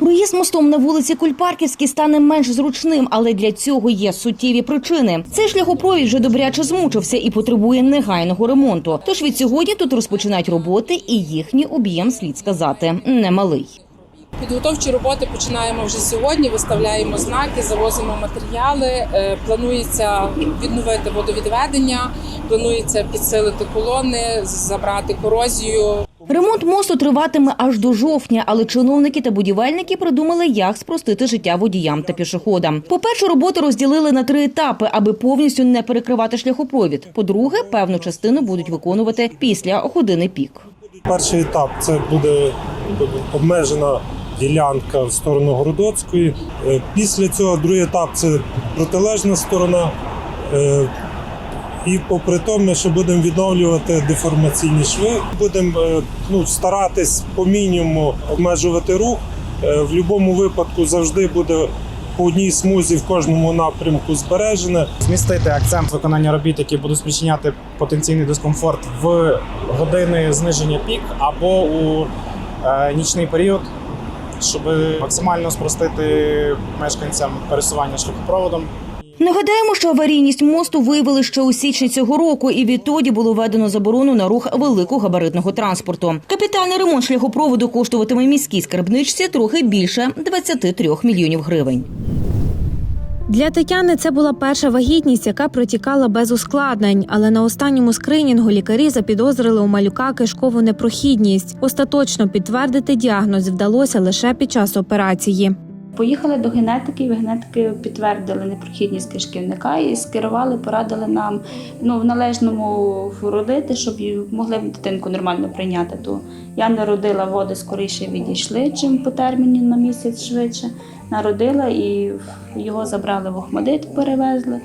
Проїзд мостом на вулиці Кульпарківській стане менш зручним, але для цього є суттєві причини. Цей шляхопровід вже добряче змучився і потребує негайного ремонту. Тож від сьогодні тут розпочинають роботи, і їхній об'єм слід сказати немалий. Підготовчі роботи починаємо вже сьогодні. Виставляємо знаки, завозимо матеріали. Е, Планується відновити водовідведення, планується підсилити колони, забрати корозію. Ремонт мосту триватиме аж до жовтня, але чиновники та будівельники придумали, як спростити життя водіям та пішоходам. По-перше, роботи розділили на три етапи, аби повністю не перекривати шляхопровід. По-друге, певну частину будуть виконувати після години пік. Перший етап це буде обмежена ділянка в сторону Городоцької. Е, Після цього другий етап це протилежна сторона. І попри то, ми ще будемо відновлювати деформаційні шви. Будемо е, ну, старатись по мінімуму обмежувати рух. Е, В будь-якому випадку завжди буде по одній смузі в кожному напрямку збережене. змістити акцент виконання робіт, які будуть спричиняти потенційний дискомфорт в години зниження пік або у е, нічний період, щоб максимально спростити мешканцям пересування шляхопроводом. Нагадаємо, що аварійність мосту виявили ще у січні цього року, і відтоді було введено заборону на рух великогабаритного транспорту. Капітальний ремонт шляхопроводу коштуватиме міській скарбничці трохи більше 23 мільйонів гривень. Для Тетяни це була перша вагітність, яка протікала без ускладнень. Але на останньому скринінгу лікарі запідозрили у малюка кишкову непрохідність. Остаточно підтвердити діагноз вдалося лише під час операції. Поїхали до генетики, і генетики підтвердили непрохідність кишківника і скерували, порадили нам ну, в належному родити, щоб могли дитинку нормально прийняти. То я народила, води скоріше відійшли, чим по терміні на місяць швидше. Народила і його забрали в Охмадит, перевезли,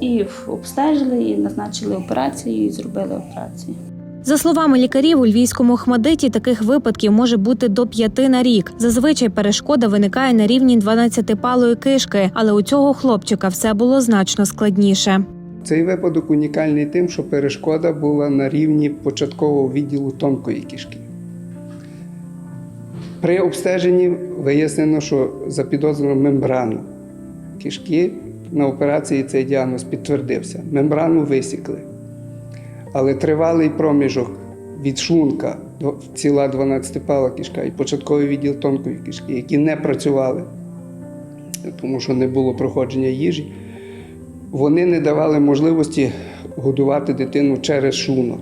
і обстежили, і назначили операцію, і зробили операцію. За словами лікарів, у львівському Охмадиті таких випадків може бути до п'яти на рік. Зазвичай перешкода виникає на рівні 12-палої кишки, але у цього хлопчика все було значно складніше. Цей випадок унікальний тим, що перешкода була на рівні початкового відділу тонкої кишки. При обстеженні вияснено, що запідозрено мембрану кишки. На операції цей діагноз підтвердився. Мембрану висікли. Але тривалий проміжок від шлунка ціла 12-пала кишка і початковий відділ тонкої кишки, які не працювали, тому що не було проходження їжі, вони не давали можливості годувати дитину через шлунок.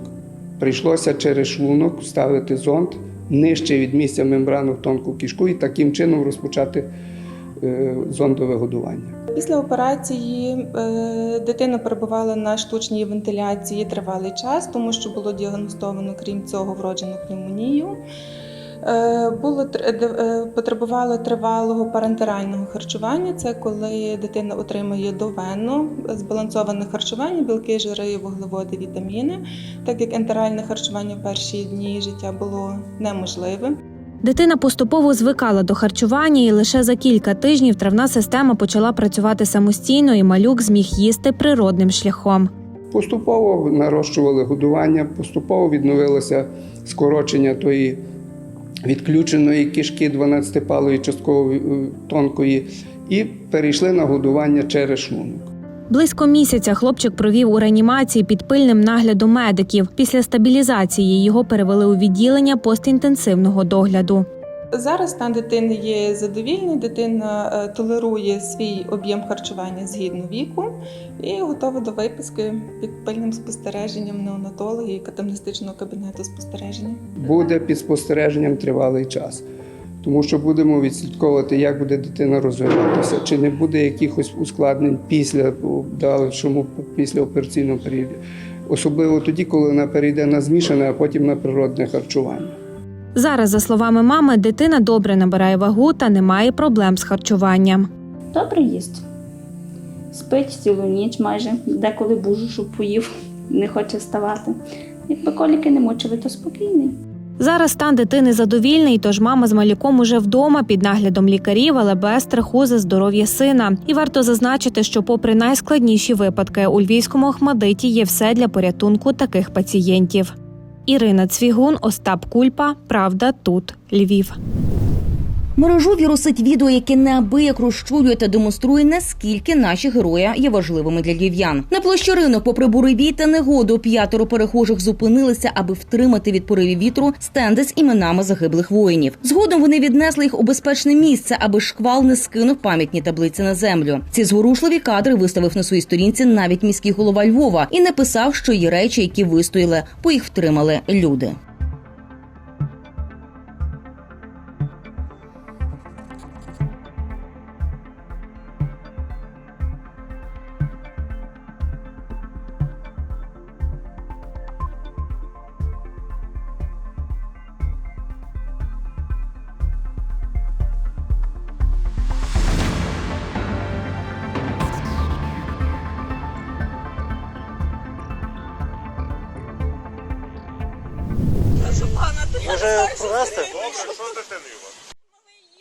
Прийшлося через шлунок вставити зонд нижче від місця мембрану в тонку кишку і таким чином розпочати зондове годування. Після операції е, дитина перебувала на штучній вентиляції тривалий час, тому що було діагностовано, крім цього, вроджену пневмонію. Е, Було е, потребувало тривалого парентерального харчування. Це коли дитина отримує довенно збалансоване харчування, білки, жири, вуглеводи, вітаміни, так як ентеральне харчування в перші дні життя було неможливим. Дитина поступово звикала до харчування, і лише за кілька тижнів травна система почала працювати самостійно, і малюк зміг їсти природним шляхом. Поступово нарощували годування, поступово відновилося скорочення тої відключеної кишки 12-палої частково е, тонкої, і перейшли на годування через шлунок. Близько місяця хлопчик провів у реанімації під пильним наглядом медиків. Після стабілізації його перевели у відділення постінтенсивного догляду. Зараз стан дитини є задовільний, дитина е, толерує свій об'єм харчування згідно віку і готова до виписки під пильним спостереженням неонатології і катамнестичного кабінету спостереження. Буде під спостереженням тривалий час, тому що будемо відслідковувати, як буде дитина розвиватися, чи не буде якихось ускладнень після дальшому після операційного періоду. Особливо тоді, коли вона перейде на змішане, а потім на природне харчування. Зараз, за словами мами, дитина добре набирає вагу та не має проблем з харчуванням. Добре їсть. Спить цілу ніч майже, деколи бужу, щоб поїв, не хоче вставати. Якби коліки не мучили, то спокійний. Зараз стан дитини задовільний, тож мама з малюком уже вдома під наглядом лікарів, але без страху за здоров'я сина. І варто зазначити, що, попри найскладніші випадки, у львівському Ахмадиті є все для порятунку таких пацієнтів. Ірина Цвігун, Остап Кульпа. Правда, тут Львів. Мережу вірусить відео, яке неабияк розчулює та демонструє, наскільки наші герої є важливими для львів'ян. На площі ринок, попри буревій та негоду, п'ятеро перехожих зупинилися, аби втримати від поривів вітру стенди з іменами загиблих воїнів. Згодом вони віднесли їх у безпечне місце, аби шквал не скинув пам'ятні таблиці на землю. Ці зворушливі кадри виставив на своїй сторінці навіть міський голова Львова і написав, що є речі, які вистояли, бо їх втримали люди.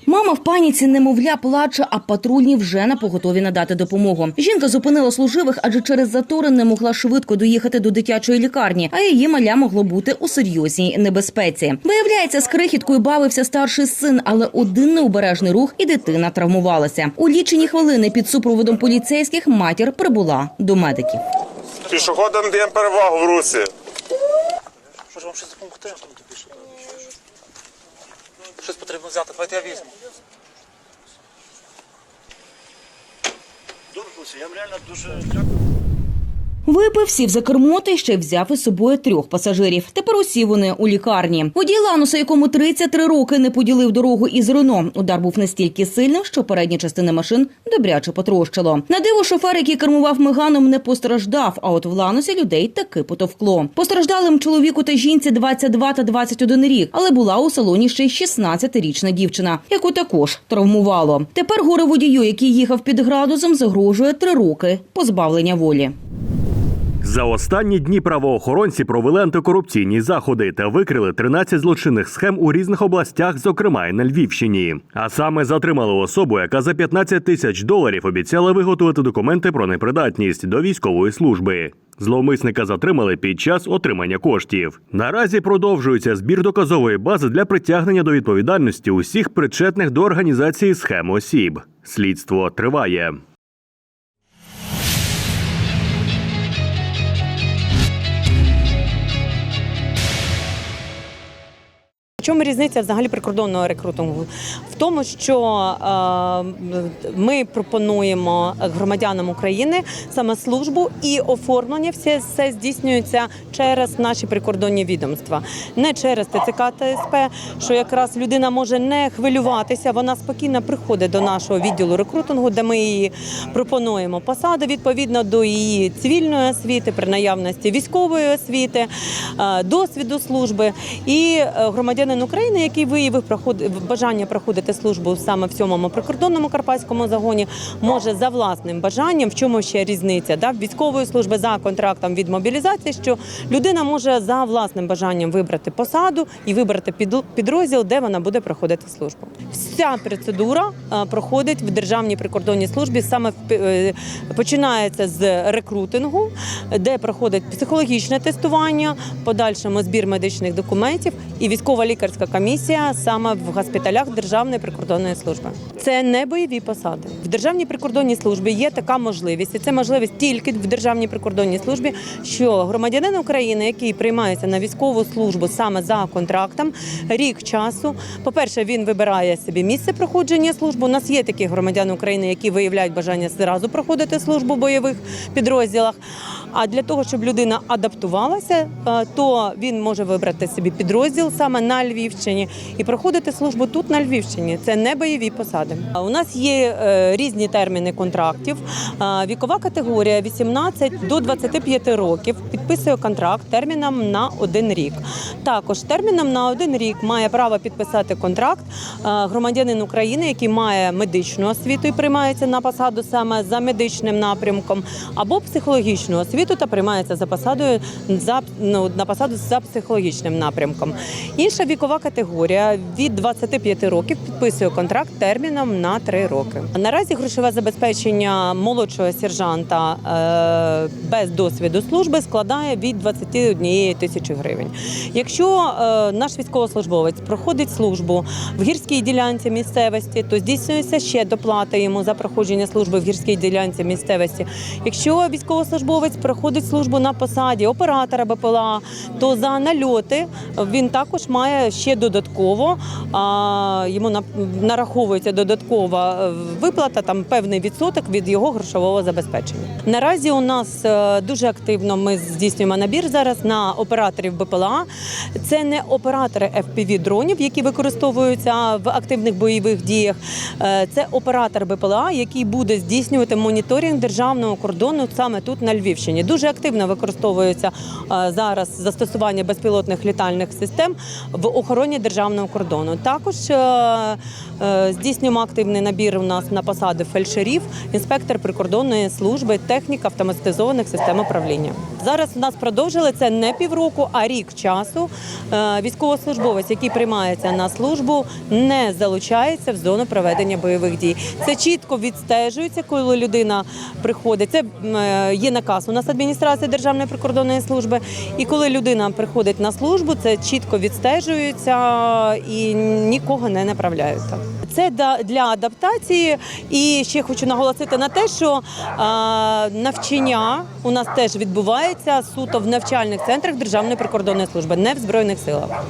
Мама в паніці немовля плаче, а патрульні вже на поготові надати допомогу. Жінка зупинила служивих, адже через затори не могла швидко доїхати до дитячої лікарні, а її маля могло бути у серйозній небезпеці. Виявляється, з крихіткою бавився старший син, але один необережний рух і дитина травмувалася. У лічені хвилини під супроводом поліцейських матір прибула до медиків. Пішоходам даємо перевагу в русі. Може вам щось допомогти? Щось потрібно взяти, давайте я візьму. Добре, я вам реально дуже дякую. Випив, сів за кермо та ще взяв із собою трьох пасажирів. Тепер усі вони у лікарні. Водій Лануса, якому 33 роки не поділив дорогу із Рено. Удар був настільки сильним, що передні частини машин добряче потрощило. На диво шофер, який кермував меганом, не постраждав. А от в Ланусі людей таки потовкло. Постраждалим чоловіку та жінці 22 та 21 рік, але була у салоні ще й 16-річна дівчина, яку також травмувало. Тепер горе водію, який їхав під градусом, загрожує три роки позбавлення волі. За останні дні правоохоронці провели антикорупційні заходи та викрили 13 злочинних схем у різних областях, зокрема й на Львівщині. А саме затримали особу, яка за 15 тисяч доларів обіцяла виготовити документи про непридатність до військової служби. Зловмисника затримали під час отримання коштів. Наразі продовжується збір доказової бази для притягнення до відповідальності усіх причетних до організації схем осіб. Слідство триває. Чому різниця взагалі прикордонного рекрутингу? В тому, що е, ми пропонуємо громадянам України саме службу і оформлення все, все здійснюється через наші прикордонні відомства, не через ТЦК та СП, що якраз людина може не хвилюватися. Вона спокійно приходить до нашого відділу рекрутингу, де ми її пропонуємо посаду відповідно до її цивільної освіти, при наявності військової освіти, е, досвіду служби і е, громадянин України, який виявив бажання проходити службу саме в сьомому прикордонному карпатському загоні, може за власним бажанням, в чому ще різниця да, військової служби за контрактом від мобілізації, що людина може за власним бажанням вибрати посаду і вибрати підрозділ, де вона буде проходити службу. Вся процедура е, проходить в державній прикордонній службі. Саме е, починається з рекрутингу, де проходить психологічне тестування, подальшому збір медичних документів і військова лікарська комісія саме в госпіталях Державної прикордонної служби. Це не бойові посади. В Державній прикордонній службі є така можливість, і це можливість тільки в Державній прикордонній службі, що громадянин України, який приймається на військову службу саме за контрактом, рік часу. По-перше, він вибирає собі місце проходження служби. У нас є такі громадяни України, які виявляють бажання зразу проходити службу в бойових підрозділах. А для того, щоб людина адаптувалася, е, то він може вибрати собі підрозділ саме на Львівщині і проходити службу тут на Львівщині. Це не бойові посади. У нас є е, різні терміни контрактів. Е, Вікова категорія 18 до 25 років підписує контракт терміном на один рік. Також терміном на один рік має право підписати контракт громадянин України, який має медичну освіту і приймається на посаду саме за медичним напрямком, або психологічну освіту. Тут приймається за посадою за ну, на посаду за психологічним напрямком. Інша вікова категорія від 25 років підписує контракт терміном на 3 роки. Наразі грошове забезпечення молодшого сержанта е, без досвіду служби складає від 21 тисячі гривень. Якщо е, наш військовослужбовець проходить службу в гірській ділянці місцевості, то здійснюється ще доплата йому за проходження служби в гірській ділянці місцевості. Якщо військовослужбовець проходить службу на посаді оператора БПЛА, то за нальоти він також має ще додатково а, йому нараховується додаткова е, виплата, там певний відсоток від його грошового забезпечення. Наразі у нас е, дуже активно ми здійснюємо набір зараз на операторів БПЛА. Це не оператори fpv дронів, які використовуються в активних бойових діях. Е, Це оператор БПЛА, який буде здійснювати моніторинг державного кордону саме тут на Львівщині. Дуже активно використовується е, зараз застосування безпілотних літальних систем в охороні державного кордону. Також е, е, здійснюємо активний набір у нас на посади фельдшерів, інспектор прикордонної служби, технік автоматизованих систем управління. Зараз у нас продовжили це не півроку, а рік часу. Військовослужбовець, який приймається на службу, не залучається в зону проведення бойових дій. Це чітко відстежується, коли людина приходить. Це є наказ у нас адміністрації Державної прикордонної служби. І коли людина приходить на службу, це чітко відстежується і нікого не направляють. Це для адаптації. І ще хочу наголосити на те, що навчання у нас теж відбувається суто в навчальних центрах Державної прикордонної служби, не в збройних силах.